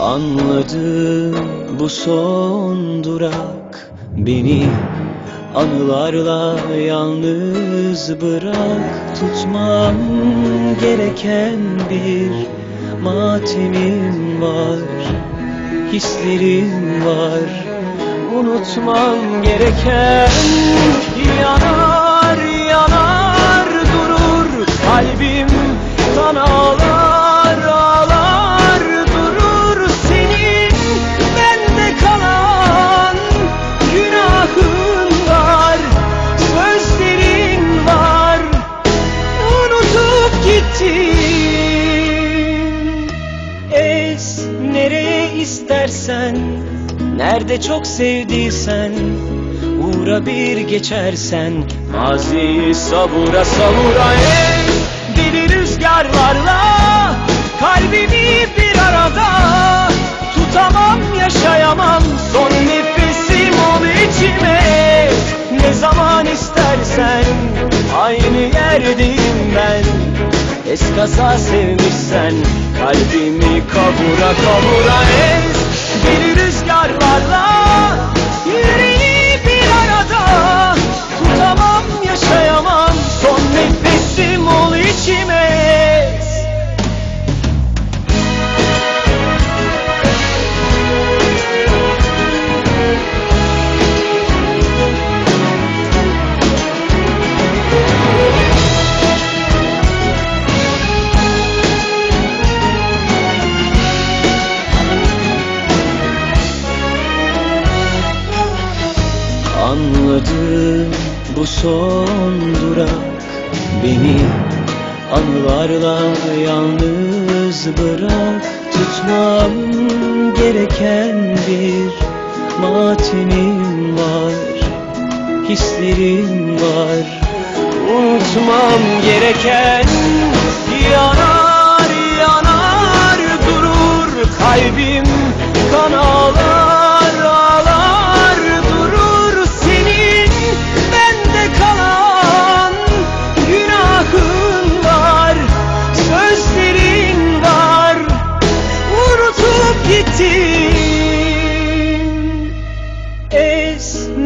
Anladım bu son durak Beni. Anılarla yalnız bırak. Tutmam gereken bir matemim var. Hislerim var. Unutmam gereken Yanar istersen Nerede çok sevdiysen Uğra bir geçersen Maziyi savura savura ey Deli rüzgarlarla Kalbimi bir Eskaza sevmişsen Kalbimi kavura kavura ez Deli bu son durak Beni anılarla yalnız bırak. Tutmam gereken bir matemim var Hislerim var. Unutmam gereken Yanar yanar durur Kalbim. Kan ağlar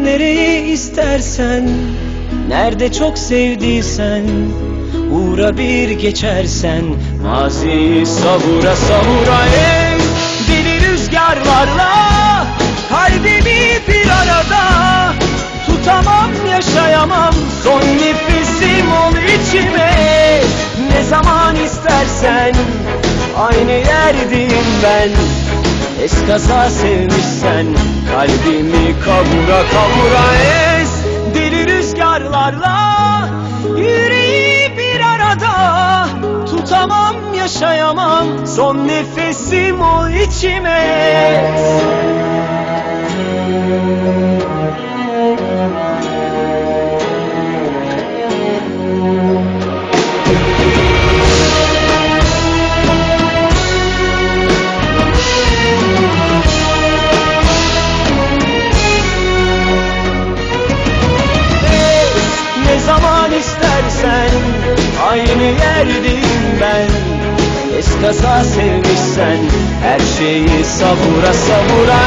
nereye istersen Nerede çok sevdiysen Uğra bir geçersen. Maziyi savura savura ey Deli rüzgarlarla Kalbimi bir arada Tutamam yaşayamam. Son nefesim ol içime Ne zaman istersen Aynı yerdeyim ben Eskaza sevmişsen Kalbimi kavura kavura ez Deli rüzgarlarla Yüreği bir arada Tutamam yaşayamam Son nefesim o içime ez. Eskaza sevmişsen Her şeyi savura savura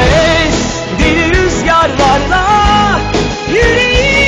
es. Deli rüzgarlarla Yüreği